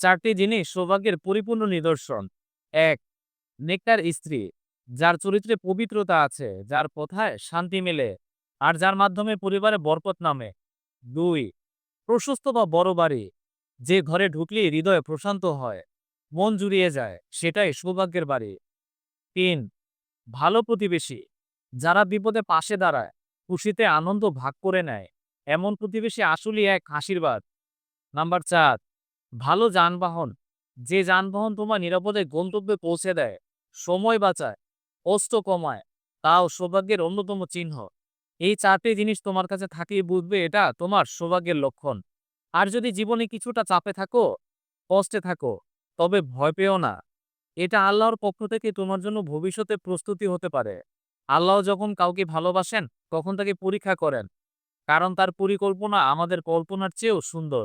চারটি জিনিস সৌভাগ্যের পরিপূর্ণ নিদর্শন। এক নেকটার স্ত্রী, যার চরিত্রে পবিত্রতা আছে, যার কথায় শান্তি মেলে, আর যার মাধ্যমে পরিবারে বরকত নামে। দুই, প্রশস্ত বা বড় বাড়ি, যে ঘরে ঢুকলে হৃদয় প্রশান্ত হয়, মন জুড়িয়ে যায়, সেটাই সৌভাগ্যের বাড়ি। তিন, ভালো প্রতিবেশী, যারা বিপদে পাশে দাঁড়ায়, খুশিতে আনন্দ ভাগ করে নেয়, এমন প্রতিবেশী আসলেই এক আশীর্বাদ। নাম্বার চার ভালো যানবাহন। যে যানবাহন তোমার নিরাপদে গন্তব্যে পৌঁছে দেয়, সময় বাঁচায়, কষ্ট কমায়, তাও সৌভাগ্যের অন্যতম চিহ্ন। এই চারটি জিনিস তোমার কাছে থাকিয়ে বুঝবে, এটা তোমার সৌভাগ্যের লক্ষণ। আর যদি জীবনে কিছুটা চাপে থাকো, কষ্টে থাকো, তবে ভয় পেও না। এটা আল্লাহর পক্ষ থেকে তোমার জন্য ভবিষ্যতে প্রস্তুতি হতে পারে। আল্লাহ যখন কাউকে ভালোবাসেন, তখন তাকে পরীক্ষা করেন। কারণ তার পরিকল্পনা আমাদের কল্পনার চেয়েও সুন্দর।